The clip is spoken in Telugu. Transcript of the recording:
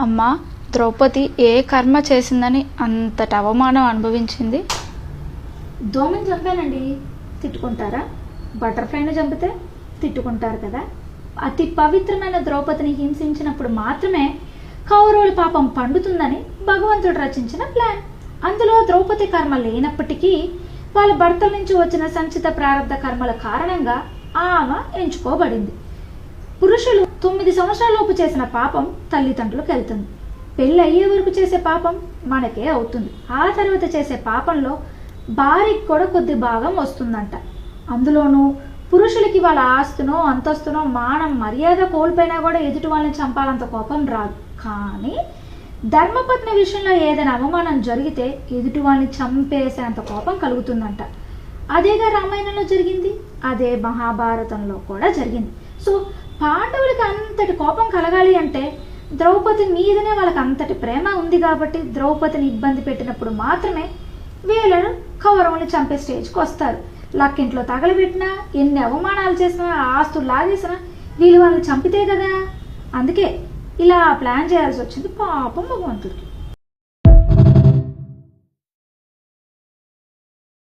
అమ్మ ద్రౌపది ఏ కర్మ చేసిందని అంతటి అవమానం అనుభవించింది? దోమని చంపానండి. తిట్టుకుంటారా? బటర్ఫ్లైని చంపితే తిట్టుకుంటారు కదా. అతి పవిత్రమైన ద్రౌపదిని హింసించినప్పుడు మాత్రమే కౌరవుల పాపం పండుతుందని భగవంతుడు రచించిన ప్లాన్. అందులో ద్రౌపది కర్మ లేనప్పటికీ వాళ్ళ భర్తల నుంచి వచ్చిన సంచిత ప్రారంభ కర్మల కారణంగా ఆమె ఎంచుకోబడింది. పురుషులు తొమ్మిది సంవత్సరాలలోపు చేసిన పాపం తల్లిదండ్రులకు వెళ్తుంది. పెళ్ళి అయ్యే వరకు చేసే పాపం మనకే అవుతుంది. ఆ తర్వాత చేసే పాపంలో భార్యకి కూడా కొద్ది భాగం వస్తుందంట. అందులోనూ పురుషులకి వాళ్ళ ఆస్తునో అంతస్తునో మానం మర్యాద కోల్పోయినా కూడా ఎదుటి వాళ్ళని చంపాలంత కోపం రాదు. కానీ ధర్మపత్ని విషయంలో ఏదైనా అవమానం జరిగితే ఎదుటి వాళ్ళని చంపేసేంత కోపం కలుగుతుందంట. అదేగా రామాయణంలో జరిగింది. అదే మహాభారతంలో కూడా జరిగింది. సో పాండవులకి అంతటి కోపం కలగాలి అంటే ద్రౌపది మీదనే వాళ్ళకి అంతటి ప్రేమ ఉంది కాబట్టి ద్రౌపదిని ఇబ్బంది పెట్టినప్పుడు మాత్రమే వీళ్ళను కౌరవుని చంపే స్టేజ్కి వస్తారు. లక్కింట్లో తగలబెట్టినా ఎన్ని అవమానాలు చేసినా ఆస్తులు లాగేసినా వీళ్ళు వాళ్ళని చంపితే కదా. అందుకే ఇలా ప్లాన్ చేయాల్సి వచ్చింది పాపం భగవంతుడికి.